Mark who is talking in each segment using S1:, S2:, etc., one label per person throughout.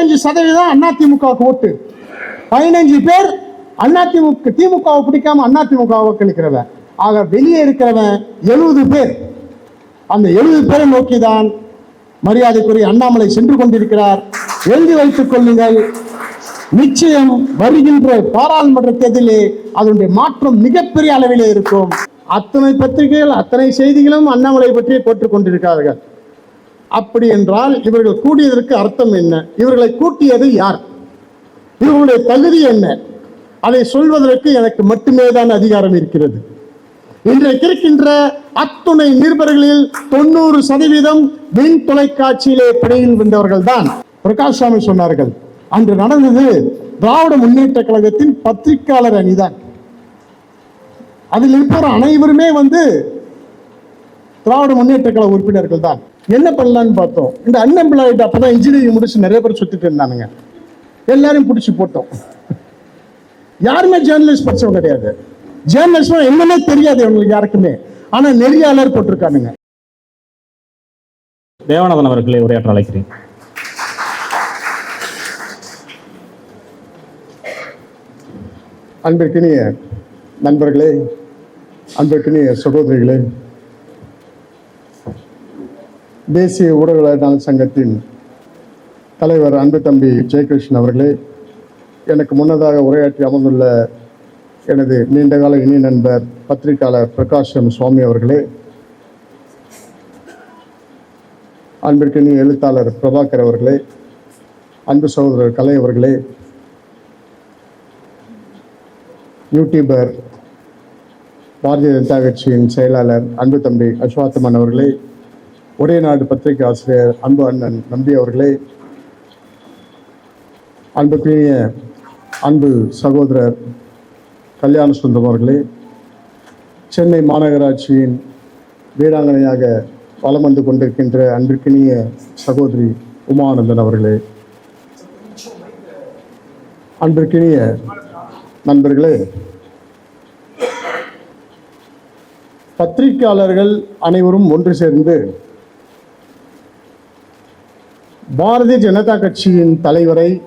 S1: பதினஞ்சு சதவீதம் அதிமுக ஓட்டு. பதினஞ்சு பேர் அதிமுக திமுகவை பிடிக்காம அதிமுக வாக்களிக்கிறவன் ஆக வெளியே இருக்கிறவன் எழுபது பேர். அந்த எழுபது பேரை நோக்கிதான் மரியாதைக்குரிய அண்ணாமலை சென்று கொண்டிருக்கிறார். எழுதி வைத்துக் கொள்ளுங்கள். நிச்சயம் வருகின்ற பாராளுமன்ற தேர்தலிலே அதனுடைய மாற்றம் மிகப்பெரிய அளவிலே இருக்கும். அத்தனை பத்திரிகைகள் அத்தனை செய்திகளும் அண்ணாமலை பற்றியே போட்டுக் கொண்டிருக்கிறார்கள். அப்படி என்றால் இவர்கள் கூடியதற்கு அர்த்தம் என்ன? இவர்களை கூட்டியது யார்? இவர்களுடைய தகுதி என்ன? அதை சொல்வதற்கு எனக்கு மட்டுமே தான் அதிகாரம் இருக்கிறது. இன்றைக்கு இருக்கின்ற அத்துணை நிருபர்களில் தொண்ணூறு சதவீதம் விண் தொலைக்காட்சியிலே பணியில் வந்தவர்கள் தான் பிரகாஷ்சாமி சொன்னார்கள் அன்று நடந்தது திராவிட முன்னேற்ற கழகத்தின் பத்திரிகையாளர் அணிதான். அதில் இருப்பவர் அனைவருமே வந்து திராவிட முன்னேற்ற கழக உறுப்பினர்கள் தான். என்ன பண்ணலான்னு பார்த்தோம். இந்த அன்எம்ப்ளாய்டு அப்பதான் இன்ஜினியரிங் முடிச்சு நிறைய பேர் சுத்திட்டு இருந்தானுங்க. எல்லாரையும் பிடிச்சி போட்டோம். யாருமே ஜேர்னலிஸ்ட் படிச்சவங்க கிடையாது. ஜேர்னலிஸ்ட் என்னன்னே தெரியாது அவங்களுக்கு யாருக்குமே. ஆனா நெறியாளர் போட்டிருக்கானுங்க.
S2: தேவநாதன் அவர்களை உரையாற்ற அழைக்கிறேன்.
S1: அன்பிற்கினிய நண்பர்களே அன்பிற்கினிய சகோதரிகளே தேசிய ஊடகவியலாளர் சங்கத்தின் தலைவர் அன்பு தம்பி ஜெயகிருஷ்ணன் அவர்களே எனக்கு முன்னதாக உரையாற்றி அமர்ந்துள்ள எனது நீண்டகால இனி நண்பர் பத்திரிகையாளர் பிரகாஷம் சுவாமி அவர்களே அன்பிற்கினி எழுத்தாளர் பிரபாகர் அவர்களே அன்பு சகோதரர் கலை அவர்களே யூடியூபர் பாரதிய ஜனதா கட்சியின் செயலாளர் அன்பு தம்பி அஸ்வாத்தமன் அவர்களே ஒரே நாடு பத்திரிகை ஆசிரியர் அன்பு அண்ணன் நம்பி அவர்களே அன்புக்குரிய அன்பு சகோதரர் கல்யாண சுந்தரம் அவர்களே சென்னை மாநகராட்சியின் வீராங்கனையாக வலம் வந்து கொண்டிருக்கின்ற அன்பிற்கினிய சகோதரி உமானந்தன் அவர்களே அன்பிற்கினிய நண்பர்களே பத்திரிகையாளர்கள் அனைவரும் ஒன்று சேர்ந்து பாரதிய ஜனதா கட்சியின் தலைவரை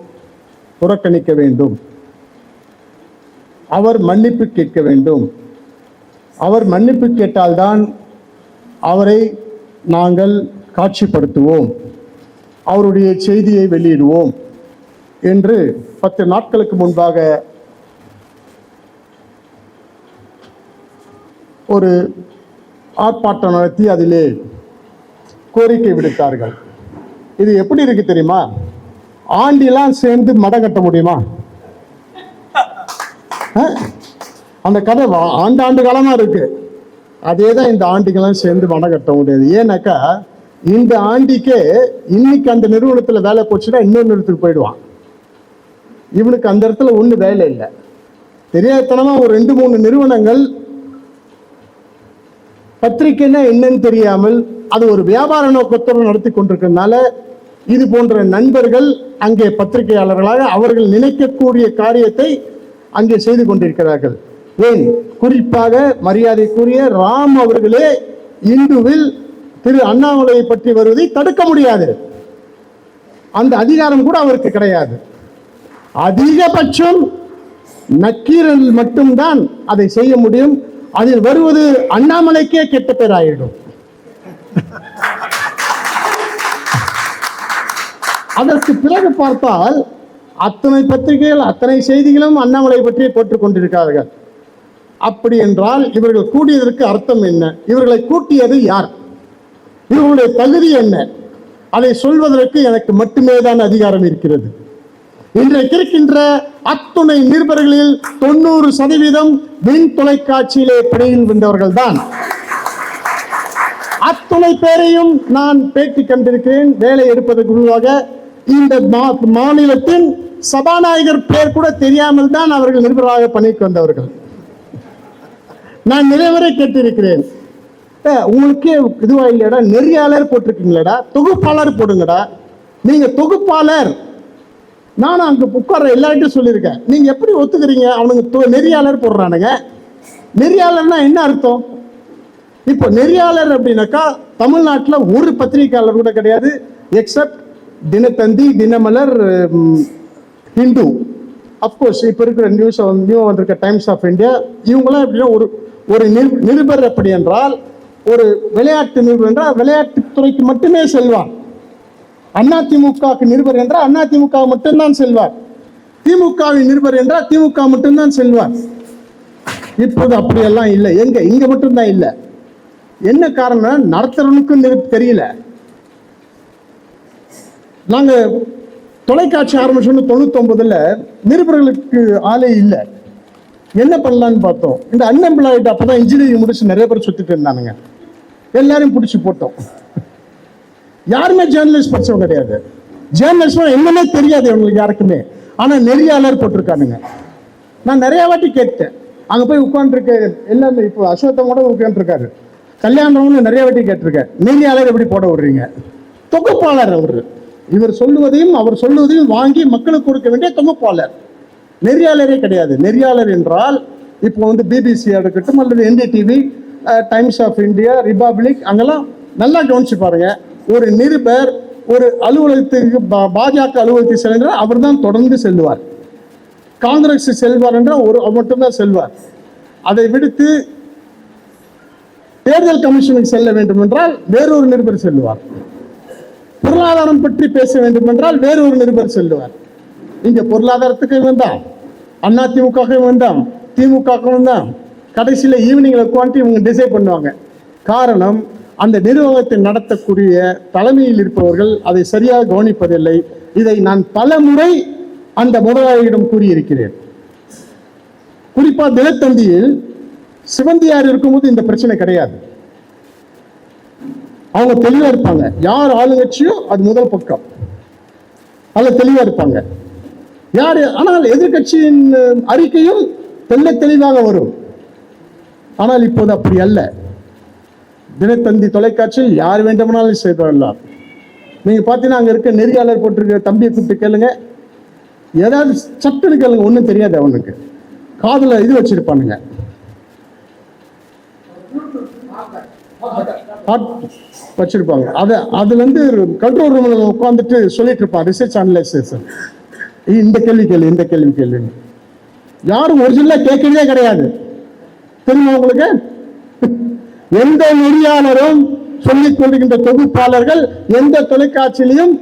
S1: புறக்கணிக்க வேண்டும். அவர் மன்னிப்பு கேட்க வேண்டும். அவர் மன்னிப்பு கேட்டால்தான் அவரை நாங்கள் காட்சிப்படுத்துவோம். அவருடைய செய்தியை வெளியிடுவோம் என்று பத்து நாட்களுக்கு முன்பாக ஒரு ஆர்ப்பாட்டம் நடத்தி அதிலே கோரிக்கை விடுத்தார்கள். இது எப்படி இருக்கு தெரியுமா? ஆண்டிலாம் சேர்ந்து மடம் கட்ட முடியுமா? அந்த கதை ஆண்டாண்டு காலமா இருக்கு. அதே தான் இந்த ஆண்டிக்கெல்லாம் சேர்ந்து மடம் கட்ட முடியாது. ஏன்னாக்கா இந்த ஆண்டிக்கே இன்னைக்கு அந்த நிறுவனத்தில் வேலை போச்சுன்னா இன்னொரு நிறுவனத்துக்கு போயிடுவான். இவனுக்கு அந்த இடத்துல ஒன்று வேலை இல்லை. தெரியாதனமா ஒரு ரெண்டு மூணு நிறுவனங்கள் பத்திரிக்கைன்னா என்னன்னு தெரியாமல் அது ஒரு வியாபார நோக்கத்துடன் நடத்தி கொண்டிருக்கிறதுனால இது போன்ற நண்பர்கள் அங்கே பத்திரிகையாளர்களாக அவர்கள் நினைக்கக்கூடிய காரியத்தை அங்கே செய்து கொண்டிருக்கிறார்கள். ஏன்? குறிப்பாக மரியாதைக்குரிய ராம் அவர்களே இந்துவில் திரு அண்ணாமலையை பற்றி வருவதை தடுக்க முடியாது. அந்த அதிகாரம் கூட அவருக்கு கிடையாது. அதிகபட்சம் நக்கீரல் மட்டும்தான் அதை செய்ய முடியும். அதில் வருவது அண்ணாமலைக்கே கெட்ட பேராயிடும். அதற்கு பிறகு பார்த்தால் அத்தனை பத்திரிகைகள் அத்தனை செய்திகளும் அண்ணாமலை பற்றி போட்டுக்கொண்டிருக்கிறார்கள் அப்படி என்றால் இவர்கள் கூடியதற்கு அர்த்தம் என்ன? இவர்களை கூட்டியது யார்? இவர்களுடைய தகுதி என்ன? அதை சொல்வதற்கு எனக்கு மட்டுமே தான் அதிகாரம் இருக்கிறது. இன்றைக்கு இருக்கின்ற அத்துணை நிருபர்களில் தொண்ணூறு சதவீதம் விண் தொலைக்காட்சியிலே பணியில் வந்தவர்கள் தான் அத்துணை பேரையும் நான் பேட்டி கண்டிருக்கிறேன். வேலை எடுப்பதற்கு முன்பாக இந்த மா- மாநிலத்தின் சபாநாயகர் பேர் கூட தெரியாமல் தான் அவர்கள் நிருபராக பணிக்கு வந்தவர்கள். நான் நிறைய கேட்டிருக்கிறேன். உங்களுக்கே இதுவா இல்லையடா? நெறியாளர் போட்டிருக்கீங்களடா? தொகுப்பாளர் போடுங்கடா. நீங்க தொகுப்பாளர். நானும் அங்க உட்கார்ற எல்லார்ட்டும் சொல்லியிருக்கேன். நீங்க எப்படி ஒத்துக்கிறீங்க? அவனுங்க நெறியாளர் போடுறானுங்க. நெறியாளர்னா என்ன அர்த்தம்? இப்போ நெறியாளர் அப்படின்னாக்கா தமிழ்நாட்டில் ஒரு பத்திரிகையாளர் கூட கிடையாது except Dinathanthi Dinamalar Hindu. Of course இப்போ இருக்கிற நியூஸ் நியூ வந்திருக்க டைம்ஸ் ஆஃப் இந்தியா இவங்களாம் எப்படின்னா ஒரு ஒரு நிருபர் அப்படி என்றால் ஒரு விளையாட்டு நிருபர் என்றால் விளையாட்டுத்துறைக்கு மட்டுமே செல்வார். அதிமுகவுக்கு நிருபர் என்றால் அதிமுக மட்டும்தான் செல்வார். திமுகவின் நிருபர் என்றால் திமுக மட்டும்தான் செல்வார். இப்போது அப்படியெல்லாம் இல்லை. எங்க? இங்க மட்டும்தான் இல்லை. என்ன காரணம் நடத்துறவனுக்கும் தெரியல. நாங்க தொலைக்காட்சி ஆரம்பிச்சோன்னு தொண்ணூத்தொன்பதுல நிருபர்களுக்கு ஆளே இல்லை. என்ன பண்ணலான்னு பார்த்தோம். இந்த அன்எம்ப்ளாய்டு அப்பதான் இன்ஜினியரிங் முடிச்சு நிறைய பேர் சுற்றிட்டு இருந்தானுங்க. எல்லாரையும் பிடிச்சி போட்டோம். யாருமே ஜேர்னலிஸ்ட் படிச்சவங்க கிடையாது. ஜேர்னலிஸ்ட் என்னன்னே தெரியாது இவங்களுக்கு யாருக்குமே. ஆனா நெறியாளர் போட்டிருக்கானுங்க. நான் நிறையா வாட்டி கேட்டேன். அங்க போய் உட்காந்துருக்க எல்லாமே இப்போ அசோத்தம் கூட உட்காந்துருக்காரு கல்யாணம்னு நிறைய வாட்டி கேட்டிருக்கேன். நெறியாளர் எப்படி போட விடுறீங்க? தொகுப்பாளர் அவர். இவர் சொல்லுவதையும் அவர் சொல்லுவதையும் வாங்கி மக்களுக்கு கொடுக்க வேண்டிய தொகுப்பாளர். நெறியாளரே கிடையாது. நெறியாளர் என்றால் இப்போ வந்து பிபிசி எடுக்கட்டும் அல்லது NDTV Times of India Republic அங்கெல்லாம் நல்லா கவனிச்சு பாருங்க. ஒரு நிருபர் ஒரு அலுவலகத்துக்கு பாஜக அலுவலகத்துக்கு செல்கிறார் அவர் தான் தொடர்ந்து செல்வார். காங்கிரஸ் செல்வார் என்றால் ஒரு அவர் மட்டும்தான் செல்வார். அதை விடுத்து தேர்தல் கமிஷனுக்கு செல்ல வேண்டும் என்றால் வேறொரு நிருபர் செல்வார். பொருளாதாரம் பற்றி பேச வேண்டும் என்றால் ஒரு நிருபர் சொல்லுவார். இங்க பொருளாதாரத்துக்கு வேண்டாம் அண்ணா திமுகவும் வேண்டாம் திமுகவும் தான் கடைசியில் ஈவினிங்கில் உட்காந்து இவங்க டிசைட் பண்ணுவாங்க. காரணம் அந்த நிர்வாகத்தை நடத்தக்கூடிய தலைமையில் இருப்பவர்கள் அதை சரியாக கவனிப்பதில்லை. இதை நான் பல முறை அந்த முதலாளியிடம் கூறியிருக்கிறேன். குறிப்பா தினத்தந்தியில் சிவந்தியார் இருக்கும்போது இந்த பிரச்சனை கிடையாது. அவங்க தெளிவா இருப்பாங்க. யார் ஆளுங்கட்சியோ அது முதல் பக்கம். அதுல தெளிவா இருப்பாங்க. யார்? ஆனால் எதிர்க்கட்சியின் அஹ், அறிக்கையும் தெள்ள தெளிவாக வரும். ஆனால் இப்போது அப்படி அல்ல. தினத்தந்தி தொலைக்காட்சியில் யார் வேண்டுமானாலும் செய்தரலாம் நீங்க பார்த்தீங்கன்னா அங்க இருக்க நெறியாளர் போட்டிருக்க தம்பியை கூப்பிட்டு கேளுங்க. ஏதாவது சட்டுன்னு கேளுங்க. ஒன்றும் தெரியாது அவனுக்கு. காதுல இது வச்சிருப்பானுங்க. வச்சிருப்பாங்க. அதை அதுலேருந்து கண்ட்ரோல் ரூமில் உட்காந்துட்டு சொல்லிட்டு இருப்பான் ரிசர்ச் அனலைசேஷன் இந்த கேள்வி கேள்வி இந்த கேள்வி கேள்வி யாரும் ஒரிஜினலாக கேட்கறதே கிடையாது. தெரியுமா உங்களுக்கு? எந்த நெறியாளரும் சொல்லிக் கொள்கின்ற தொகுப்பாளர்கள் எந்த தொலைக்காட்சியிலையும்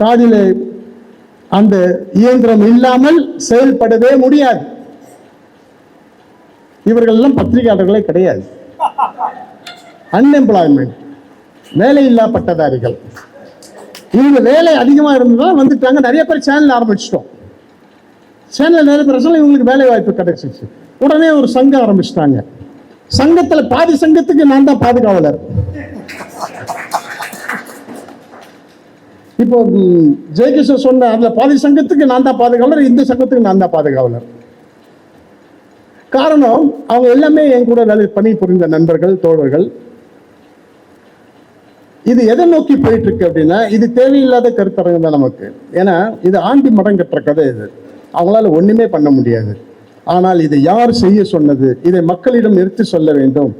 S1: காதில் அந்த இயந்திரம் இல்லாமல் செயல்படவே முடியாது. இவர்கள் எல்லாம் பத்திரிகையாளர்களே கிடையாது. அன்எம்ப்ளாய்மெண்ட் வேலையில்லா பட்டதாரிகள் இவங்க வேலை அதிகமா இருந்ததால் வந்துட்டாங்க. நிறைய பேர் சேனல் ஆரம்பிச்சிட்டோம். சேனல் நிறைய பேர் இவங்களுக்கு வேலை வாய்ப்பு கிடைச்சிச்சு. உடனே ஒரு சங்கம் ஆரம்பிச்சிட்டாங்க. சங்கத்துல பாதி சங்கத்துக்கு நான் தான் பாதுகாவலர். இப்போ ம், ஜெயகிருஷ்ணன் சொன்ன அதுல பாதி சங்கத்துக்கு நான் தான் பாதுகாவலர் இந்த சங்கத்துக்கு நான் தான் பாதுகாவலர். காரணம் அவங்க எல்லாமே என் கூட வேலை பணி புரிந்த நண்பர்கள் தோழர்கள். இது எதை நோக்கி போயிட்டு இருக்கு அப்படின்னா இது தேவையில்லாத கருத்தரங்கம் தான் நமக்கு. ஏன்னா இது ஆண்டி மடம் கட்டுற கதை இது. அவங்களால ஒண்ணுமே பண்ண முடியாது. ஆனால் இதை யார் செய்ய சொன்னது? இதை மக்களிடம் எடுத்து சொல்ல வேண்டும்.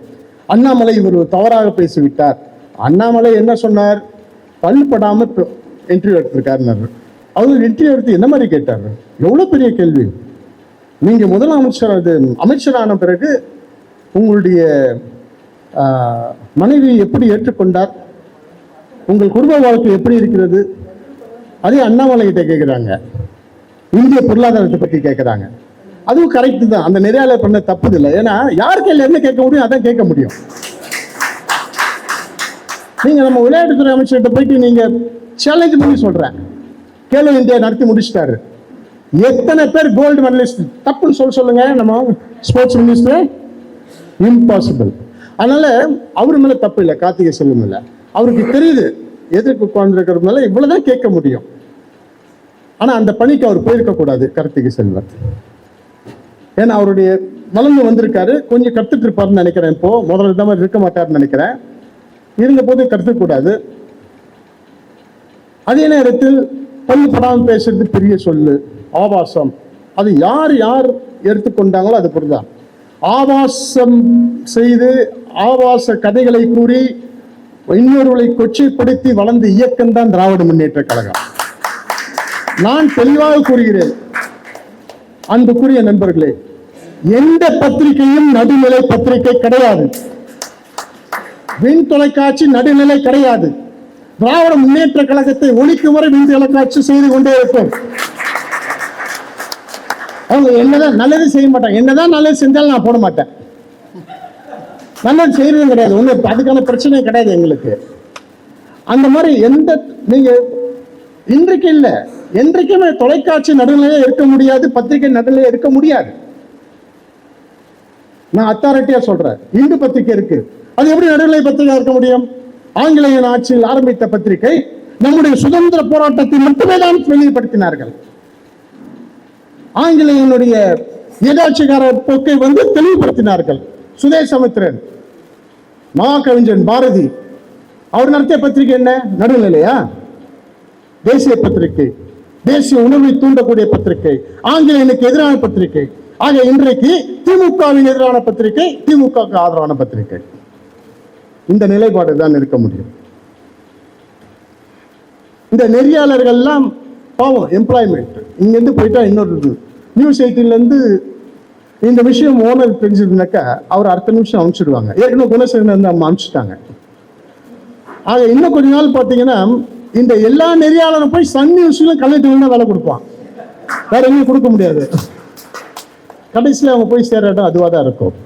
S1: அண்ணாமலை இவர் தவறாக பேசிவிட்டார். அண்ணாமலை என்ன சொன்னார்? பல்படாம இன்டர்வியூ எடுத்திருக்காருன்னாரு அவர் இன்டர்வியூ எடுத்து என்ன மாதிரி கேட்டாரு? எவ்வளவு பெரிய கேள்வி. நீங்க முதலமைச்சர் அது அமைச்சரான பிறகு உங்களுடைய மனைவி எப்படி ஏற்றுக்கொண்டார்? உங்கள் குடும்ப வாழ்க்கை எப்படி இருக்கிறது? அதே அண்ணாமலை கிட்ட கேட்குறாங்க இந்திய பொருளாதாரத்தை பற்றி கேட்குறாங்க அதுவும் கரெக்டு தான். அந்த நிறையால பண்ண தப்பு இல்லை ஏன்னா யார் கையில் என்ன கேட்க முடியும் அதான் கேட்க முடியும். நீங்க நம்ம விளையாட்டுத்துறை அமைச்சர்கிட்ட போயிட்டு நீங்க சேலஞ்ச் பண்ணி சொல்றேன். கேலோ இந்தியா நடத்தி முடிச்சிட்டாரு. எத்தனை பேர் கோல்டு மெடலிஸ்ட் தப்புன்னு சொல்ல சொல்லுங்க. நம்ம ஸ்போர்ட்ஸ் மினிஸ்டர் இம்பாசிபிள் அதனால அவர் மேல தப்பு இல்லை. கார்த்திகை செல்வம் இல்லை அவருக்கு தெரியுது எதிர்ப்பு உட்கார்ந்துருக்கிறதுனால இவ்வளவுதான் கேட்க முடியும். ஆனா அந்த பணிக்கு அவர் போயிருக்க கூடாது கார்த்திகை செல்வர் ஏன்னா அவருடைய வளர்ந்து வந்திருக்காரு. கொஞ்சம் கற்றுட்டு இருப்பாருன்னு நினைக்கிறேன் இப்போ. முதல்ல இந்த மாதிரி இருக்க மாட்டாருன்னு நினைக்கிறேன். இருந்த போது கற்றுக்கூடாது அதே நேரத்தில் பள்ளி படாமல் பேசுறது பெரிய சொல்லு ஆபாசம். அது யார் யார் எடுத்துக்கொண்டாங்களோ அது பொறுத்தான் ஆபாசம் செய்து ஆபாச கதைகளை கூறி இன்னொருவளை கொச்சைப்படுத்தி வளர்ந்த இயக்கம் தான் திராவிட முன்னேற்ற கழகம். நான் தெளிவாக கூறுகிறேன். அன்புக்குரிய நண்பர்களே எந்த பத்திரிகையும் நடுநிலை பத்திரிகை கிடையாது. விண் தொலைக்காட்சி நடுநிலை கிடையாது. திராவிட முன்னேற்ற கழகத்தை ஒழிக்கும் வரை விண் தொலைக்காட்சி செய்து கொண்டே இருக்கும் அவங்க என்னதான் நல்லது செய்ய மாட்டாங்க. என்னதான் நல்லது செஞ்சாலும் நான் போட மாட்டேன். நல்லது செய்யறதும் கிடையாது. ஒன்று அதுக்கான பிரச்சனையே கிடையாது எங்களுக்கு. அந்த மாதிரி எந்த நீங்க இன்றைக்கு இல்லை. என்றைக்குமே தொலைக்காட்சி நடுநிலையே இருக்க முடியாது பத்திரிகை நடுநிலையே இருக்க முடியாது. நான் அத்தாரிட்டியா சொல்றேன். இந்து பத்திரிகை இருக்கு. அது எப்படி நடுநிலை பத்திரிகை இருக்க முடியும்? ஆங்கிலேயன் ஆட்சியில் ஆரம்பித்த பத்திரிகை நம்முடைய சுதந்திர போராட்டத்தை மட்டுமே தான் வெளிப்படுத்தினார்கள். ஆங்கிலேயனுடைய ஏதாட்சிகார போக்கை வந்து தெளிவுபடுத்தினார்கள். சுதேசமித்திரன் மகாகவிஞன் பாரதி அவர் நடத்திய பத்திரிகை என்ன? நடுநிலையா? தேசிய பத்திரிகை தேசிய உணர்வை தூண்டக்கூடிய பத்திரிகை ஆங்கிலேயனுக்கு எதிரான பத்திரிகை ஆக இன்றைக்கு திமுகவின் எதிரான பத்திரிகை திமுகவுக்கு ஆதரவான பத்திரிகை. இந்த நிலைப்பாடு தான் இருக்க முடியும். இந்த நெறியாளர்கள்லாம் பாவம் எம்ப்ளாய்மெண்ட் இங்கேருந்து போயிட்டா இன்னொரு நியூஸ் இருந்து இந்த விஷயம் ஓனர் தெரிஞ்சதுனாக்கா அவர் அடுத்த நிமிஷம் அனுப்பிச்சிடுவாங்க. ஏற்கனவே குணசேகரன் வந்து அவங்க அனுப்பிச்சிட்டாங்க. ஆக இன்னும் கொஞ்ச நாள் பார்த்தீங்கன்னா இந்த எல்லா நெறியாளரும் போய் சன் நியூஸ்ல கலெக்டர் வேலை கொடுப்பான். வேற எங்கேயும் கொடுக்க முடியாது. கடைசியில் அவங்க போய் சேர இடம் அதுவாக தான் இருக்கும்.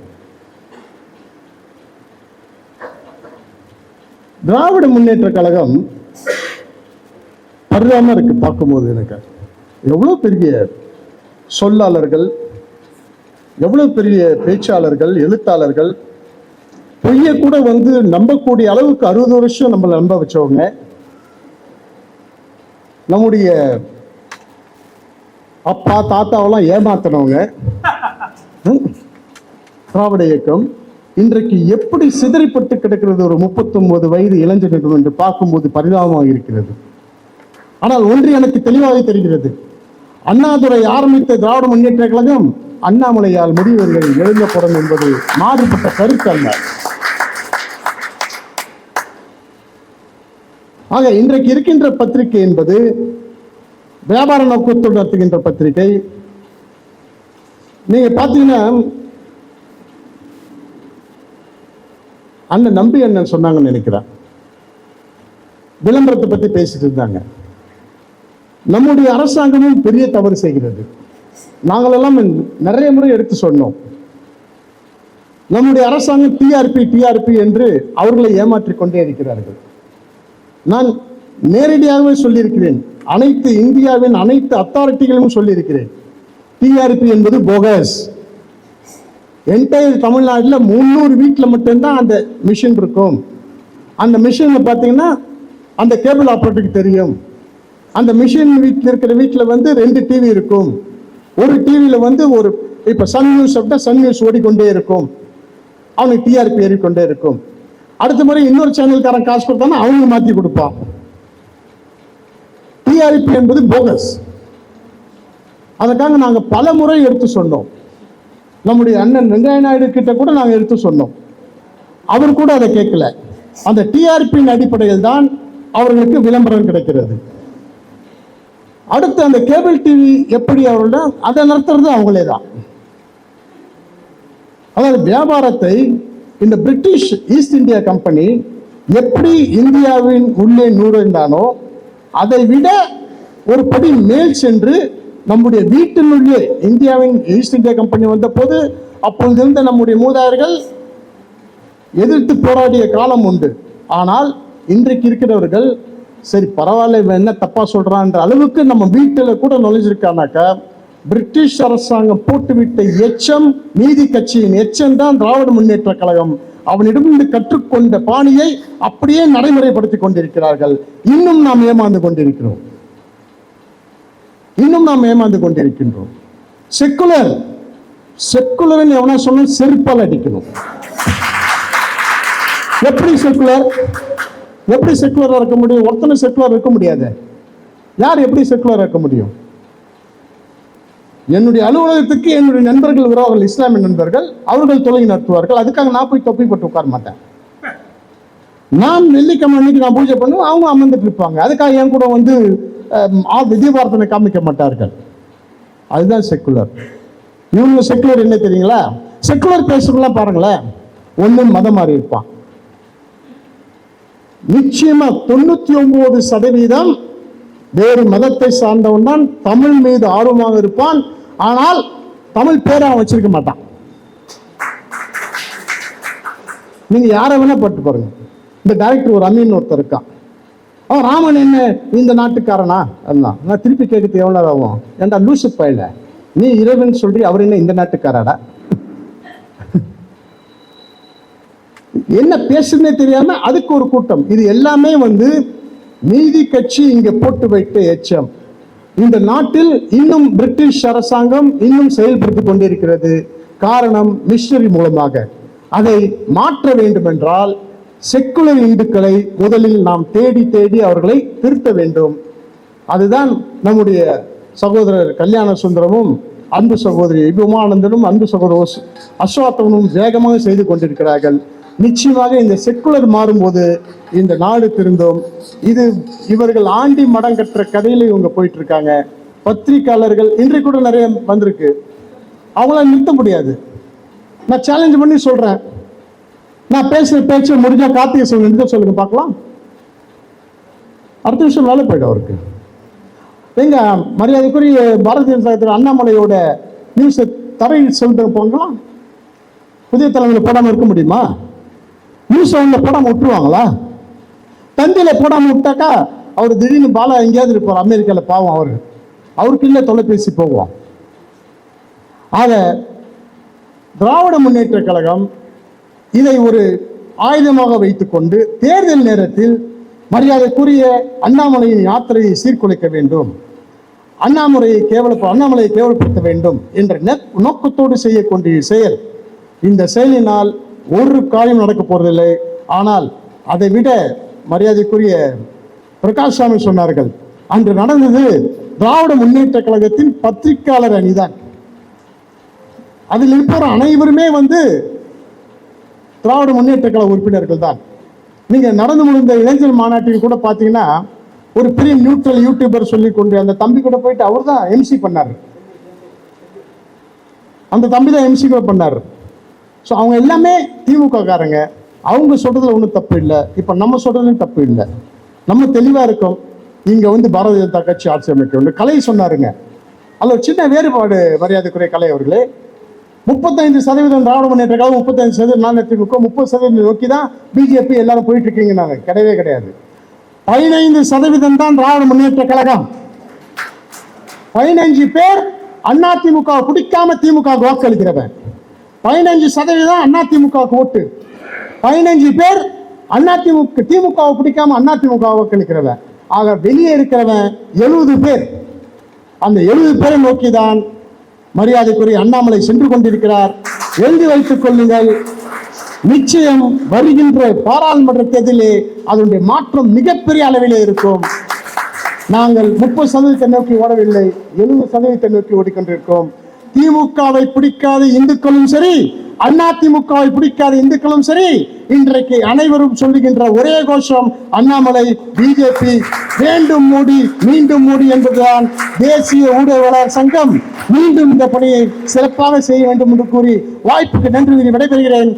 S1: திராவிட முன்னேற்ற கழகம் பரிதாம இருக்கு பார்க்கும்போது எனக்கு. எவ்வளவு பெரிய சொல்லாளர்கள் எவ்வளவு பெரிய பேச்சாளர்கள் எழுத்தாளர்கள் பொய்ய கூட வந்து நம்பக்கூடிய அளவுக்கு அறுபது வருஷம் நம்மளை நம்ப வச்சவங்க. நம்முடைய அப்பா தாத்தாவெல்லாம் ஏமாத்தினவங்க. திராவிட இயக்கம் இன்றைக்கு எப்படி சிதறிப்பட்டு கிடக்கிறது? ஒரு 39 வயது இளைஞர்கள் என்று பார்க்கும்போது பரிதாபமாக இருக்கிறது. ஆனால் ஒன்று எனக்கு தெளிவாக தெரிகிறது. அண்ணாதுரை ஆரம்பித்த திராவிட முன்னேற்ற கழகம் அண்ணாமலையால் முடிவர்கள் எழுந்தப்படும் என்பது மாறுபட்ட கருத்து அல்ல. ஆக இன்றைக்கு இருக்கின்ற பத்திரிகை என்பது வியாபார நோக்கத்தோடு நடத்துகின்ற பத்திரிகை. நீங்க பாத்தீங்கன்னா அண்ணன் நம்பி அண்ணன் சொன்னாங்கன்னு நினைக்கிறேன். விளம்பரத்தை பத்தி பேசிட்டு இருந்தாங்க. நம்முடைய அரசாங்கமும் பெரிய தவறு செய்கிறது. நாங்களெல்லாம் நிறைய முறை எடுத்து சொன்னோம். நம்முடைய அரசாங்கம் டிஆர்பி டிஆர்பி என்று அவர்களை ஏமாற்றிக் கொண்டே இருக்கிறார்கள். நான் நேரடியாகவே சொல்லியிருக்கிறேன். அனைத்து இந்தியாவின் அனைத்து அத்தாரிட்டிகளும் சொல்லியிருக்கிறேன். டிஆர்பி என்பது போகஸ் என்டையர் தமிழ்நாட்டில் முந்நூறு வீட்டில் மட்டும்தான் அந்த மிஷின் இருக்கும். அந்த மிஷினில் பார்த்தீங்கன்னா அந்த கேபிள் ஆப்ரேட்டருக்கு தெரியும். அந்த மிஷின் வீட்டில் இருக்கிற வீட்டில் வந்து ரெண்டு டிவி இருக்கும். ஒரு டிவியில் வந்து ஒரு இப்போ சன் நியூஸ் அப்படின்னா சன் நியூஸ் ஓடிக்கொண்டே இருக்கும். அவனுக்கு டிஆர்பி ஏறிக்கொண்டே இருக்கும். அடுத்த முறை இன்னொரு சேனல்காரன் காசு கொடுத்தானா அவனுக்கு மாற்றி கொடுப்பான். டிஆர்பி என்பது போகஸ் அதுக்காக நாங்கள் பல முறை எடுத்து சொன்னோம். நம்முடைய அண்ணன் வெங்கைய நாயுடு கிட்ட கூட நாங்கள் எடுத்து சொன்னோம். அவர் கூட அதை கேட்கல. அந்த டிஆர்பியின் அடிப்படையில் தான் அவர்களுக்கு விளம்பரம் கிடைக்கிறது. அடுத்து அந்த கேபிள் டிவி எப்படி அவர்கள அதை நடத்துறது அவங்களே தான் அதாவது வியாபாரத்தை இந்த பிரிட்டிஷ் ஈஸ்ட் இந்தியா கம்பெனி எப்படி இந்தியாவின் உள்ளே நுழைந்தானோ அதை விட ஒரு படி மேல் சென்று நம்முடைய வீட்டினுள்ளே இந்தியாவின் ஈஸ்ட் இந்தியா கம்பெனி வந்த போது அப்பொழுது இருந்த நம்முடைய மூதாயர்கள் எதிர்த்து போராடிய காலம் உண்டு. ஆனால் இன்றைக்கு இருக்கிறவர்கள் சரி பரவாயில்ல இவன் என்ன தப்பா சொல்றான்ற அளவுக்கு நம்ம வீட்டில் கூட நுழைஞ்சிருக்கானாக்கா பிரிட்டிஷ் அரசாங்கம் போட்டுவிட்ட எச்சம் நீதி கட்சியின் எச்சம் தான் திராவிட முன்னேற்ற கழகம். அவனிடமிருந்து கற்றுக்கொண்ட பாணியை அப்படியே நடைமுறைப்படுத்தி கொண்டிருக்கிறார்கள். இன்னும் நாம் ஏமாந்து கொண்டிருக்கிறோம். இன்னும் நாம் ஏமாந்து கொண்டிருக்கின்றோம். செக்குலர் செக்குலர் எவனா சொன்ன செருப்பால் அடிக்கணும். எப்படி செக்குலர் எப்படி செக்குலரா இருக்க முடியும்? ஒருத்தனை செக்குலர் இருக்க முடியாது. யார் எப்படி செக்குலர் இருக்க முடியும்? என்னுடைய அலுவலகத்துக்கு என்னுடைய நண்பர்கள் வருவார்கள் இஸ்லாமிய நண்பர்கள் அவர்கள் தொழுகை நடத்துவார்கள். அதுக்காக நான் போய் தொப்பி போட்டு உட்கார மாட்டேன். நான் வெள்ளிக்கிழமை அன்னைக்கு நான் பூஜை பண்ணுவேன் அவங்க அமர்ந்துட்டு இருப்பாங்க. அதுக்காக என் கூட வந்து அஹ், காமிக்க மாட்டார்கள். அதுதான் செக்குலர் இவங்க செக்குலர் என்ன தெரியுங்களா? செக்குலர் பேசுறதுலாம் பாருங்களேன். ஒன்றும் மதம் மாறி இருப்பான். நிச்சயமா தொண்ணூத்தி ஒன்பது சதவீதம் வேறு மதத்தை சார்ந்தவன் தான் தமிழ் மீது ஆர்வமாக இருப்பான். ஆனால் தமிழ் பேரை அவன் வச்சிருக்க மாட்டான். நீங்க யாரை வேணா பட்டு பாருங்க. இந்த டைரக்டர் ஒரு அமீன் ஒருத்தர் இருக்கான். அவன் ராமன் என்ன இந்த நாட்டுக்காரனா? அதான். நான் திருப்பி கேட்கறது எவ்வளவு ஆகும்? ஏன்டா லூசு பயில? நீ இரவுன்னு சொல்றி அவர் என்ன இந்த நாட்டுக்காரடா என்ன பேசுறதுனே தெரியாம அதுக்கு ஒரு கூட்டம். இது எல்லாமே வந்து நீதி கட்சி இங்க போட்டு வைத்த எச்சம். இந்த நாட்டில் இன்னும் பிரிட்டிஷ் அரசாங்கம் இன்னும் செயல்படுத்திக் கொண்டிருக்கிறது. காரணம் மிஷனரி மூலமாக. அதை மாற்ற வேண்டும் என்றால் செக்குலர் இந்துக்களை முதலில் நாம் தேடி தேடி அவர்களை திருத்த வேண்டும். அதுதான் நம்முடைய சகோதரர் கல்யாண சுந்தரமும் அன்பு சகோதரி விமானந்தனும் அன்பு சகோதரர் அஸ்வாத்தவனும் வேகமாக செய்து கொண்டிருக்கிறார்கள். நிச்சயமாக இந்த செக்குலர் மாறும்போது இந்த நாடு திருந்தும். இது இவர்கள் ஆண்டி மடங்கற்ற கதையில இவங்க போயிட்டு இருக்காங்க பத்திரிக்கையாளர்கள் இன்றைக்கு கூட நிறைய வந்திருக்கு. அவங்களால நிறுத்த முடியாது. நான் சேலஞ்ச் பண்ணி சொல்றேன். நான் பேசுற பேச்சு முடிஞ்சா கார்த்திகை சொல்லுங்க நிறுத்த சொல்லுங்க பார்க்கலாம். அடுத்த விஷயம் வேலை போயிடும் அவருக்கு. எங்க மரியாதைக்குரிய பாரதிய ஜனதா தலைவர் அண்ணாமலையோட நியூஸ் தரையில் சொல்லிட்டு போங்களா புதிய தலைமையில் போடாமல் இருக்க முடியுமா? நியூஸ் அவங்க போடாம விட்டுருவாங்களா? தந்தியில போடாம விட்டாக்கா அவர் திடீர்னு பாலா எங்கேயாவது இருப்பார் அமெரிக்கால பாவம் அவர். அவருக்கு இல்லை தொலைபேசி போவோம் ஆக திராவிட முன்னேற்ற கழகம் இதை ஒரு ஆயுதமாக வைத்துக்கொண்டு தேர்தல் நேரத்தில் மரியாதைக்குரிய அண்ணாமலையின் யாத்திரையை சீர்குலைக்க வேண்டும். அண்ணாமலையை கேவல அண்ணாமலையை கேவலப்படுத்த வேண்டும் என்ற நோக்கத்தோடு செய்யக்கூடிய செயல் இந்த செயலினால் ஒரு காரியம் நடக்க போறதில்லை. ஆனால் அதை விட மரியாதைக்குரிய பிரகாஷ் சாமி சொன்னார்கள் அன்று நடந்தது திராவிட முன்னேற்ற கழகத்தின் பத்திரிகையாளர் அணிதான். அதில் இருப்பவர் அனைவருமே வந்து திராவிட முன்னேற்ற கழக உறுப்பினர்கள் தான் நீங்க நடந்து முடிந்த இளைஞர் மாநாட்டில் கூட பாத்தீங்கன்னா ஒரு பெரிய நியூட்ரல் யூடியூபர் சொல்லி கொண்டு அந்த தம்பி கூட போயிட்டு அவர் தான் எம்சி பண்ணாரு. அந்த தம்பி தான் எம்சி கூட பண்ணார். ஸோ அவங்க எல்லாமே திமுககாரங்க. அவங்க சொல்கிறதுல ஒன்றும் தப்பு இல்லை. இப்போ நம்ம சொல்கிறதுலையும் தப்பு இல்லை. நம்ம தெளிவாக இருக்கோம். இங்கே வந்து பாரதிய ஜனதா கட்சி ஆட்சி அமைக்க வேண்டும். கலை சொன்னாருங்க. அதில் ஒரு சின்ன வேறுபாடு மரியாதைக்குரிய கலை அவர்களே. முப்பத்தைந்து சதவீதம் திராவிட முன்னேற்ற கழகம் முப்பத்தைந்து சதவீதம் நான் திமுக முப்பது சதவீதம் நோக்கி தான் பிஜேபி எல்லாரும் போயிட்டு இருக்கீங்க நாங்கள் கிடையவே கிடையாது. பதினைந்து சதவீதம் தான் திராவிட முன்னேற்ற கழகம். பதினைஞ்சு பேர் அதிமுக பிடிக்காம திமுக வாக்களிக்கிறவன். பதினஞ்சு சதவீதம் அதிமுக ஓட்டு. பதினஞ்சு பேர் அதிமுக திமுகவை பிடிக்காம அதிமுக வாக்களிக்கிறவன் ஆக வெளியே இருக்கிறவன் எழுபது பேர். அந்த எழுபது பேரை நோக்கி தான் மரியாதைக்குரிய அண்ணாமலை சென்று கொண்டிருக்கிறார். எழுதி வைத்துக் கொள்ளுங்கள். நிச்சயம் வருகின்ற பாராளுமன்ற தேர்தலிலே அதனுடைய மாற்றம் மிகப்பெரிய அளவிலே இருக்கும். நாங்கள் முப்பது சதவீதத்தை நோக்கி ஓடவில்லை எழுபது சதவீதத்தை நோக்கி ஓடிக்கொண்டிருக்கோம். திமுகவை பிடிக்காத இந்துக்களும் சரி அண்ணா பிடிக்காத இந்துக்களும் சரி இன்றைக்கு அனைவரும் சொல்லுகின்ற ஒரே கோஷம் அண்ணாமலை பிஜேபி வேண்டும் மூடி மீண்டும் மூடி என்பதுதான் தேசிய ஊடகவாளர் சங்கம். மீண்டும் இந்த பணியை சிறப்பாக செய்ய வேண்டும் என்று கூறி வாய்ப்புக்கு நன்றி விடைபெறுகிறேன்.